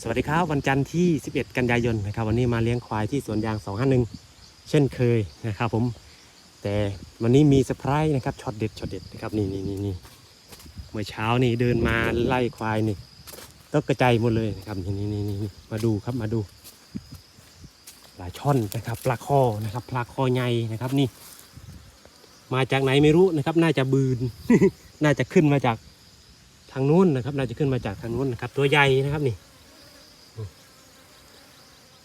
สวัสดีครับวันจันทร์ที่ 11 กันยายนนะครับ วันนี้มาเลี้ยงควายที่สวนยาง 251 เช่นเคยนะครับผม แต่วันนี้มีเซอร์ไพรส์นะครับช็อตเด็ดช็อตเด็ดนะครับนี่นี่นี่นี่เมื่อเช้านี่เดินมาไล่ควายนี่ตกกระจายหมดเลยนะครับนี่นี่นี่นี่มาดูครับมาดูปลาช่อนนะครับปลาคอนะครับปลาคอใหญ่นะครับนี่ มาจากไหนไม่รู้นะครับ น่าจะบืน น่าจะขึ้นมาจากทางนู้นนะครับ น่าจะขึ้นมาจากทางนู้นนะครับ ตัวใหญ่นะครับนี่นี่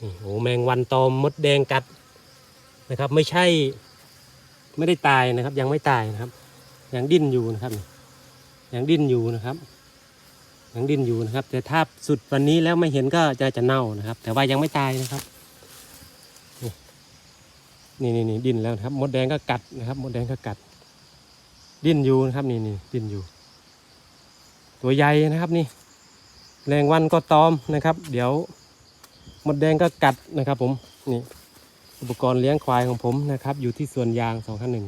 โอ้แมงวันตอมมดแดงกัดนะครับ ไม่ใช่ไม่ได้ตายนะครับ ยังไม่ตายนะครับ ยังดิ้นอยู่นะครับยังดิ้นอยู่นะครับยังดิ้นอยู่นะครับ แต่ถ้าสุดวันนี้แล้วไม่เห็นก็จะจะเน่านะครับ แต่ว่ายังไม่ตายนะครับนี่นี่นี่ดิ้นแล้วนะครับ มดแดงก็กัดนะครับ มดแดงก็กัด ดิ้นอยู่นะครับ นี่นี่ดิ้นอยู่ ตัวใหญ่นะครับนี่แรงวันก็ตอมนะครับ เดี๋ยว มดแดงก็กัดนะครับผมนี่อุปกรณ์เลี้ยงควายของผมนะครับ อยู่ที่สวนยางสองข้างหนึ่ง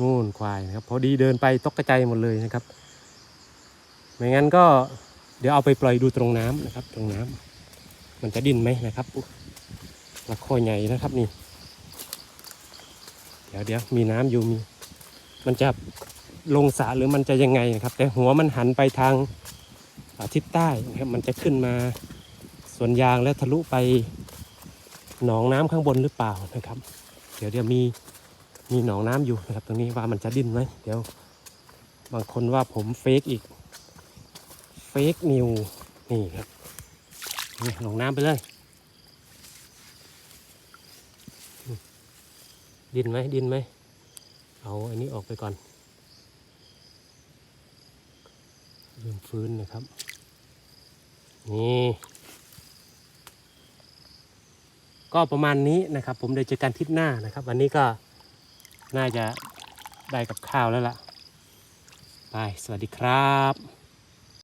นู่นควายนะครับ พอดีเดินไปตกกระจายหมดเลยนะครับไม่งั้นก็เดี๋ยวเอาไปปล่อยดูตรงน้ำนะครับ ตรงน้ำมันจะดิ้นไหมนะครับอุ๊ยละคอใหญ่นะครับนี่ เดี๋ยวเดี๋ยวมีน้ำอยู่มี มันจะลงสระหรือมันจะยังไงนะครับ แต่หัวมันหันไปทางอาทิศใต้นะครับมันจะขึ้นมา สวนยางแล้วทะลุไปหนองน้ำข้างบนหรือเปล่านะครับ เดี๋ยวเดี๋ยวมีมีหนองน้ำอยู่นะครับ ตรงนี้ว่ามันจะดิ้นไหมเดี๋ยว บางคนว่าผมเฟกอีกเฟกนิวนี่ครับนี่ลงน้ำไปเลย ดิ้นไหมดิ้นไหมเอาอันนี้ออกไปก่อนเริ่มฟื้นนะครับ นี่ ก็ประมาณนี้นะครับ ผมเดี๋ยวเจอกันทิศหน้านะครับ วันนี้ก็น่าจะได้กับข้าวแล้วล่ะ ไป สวัสดีครับ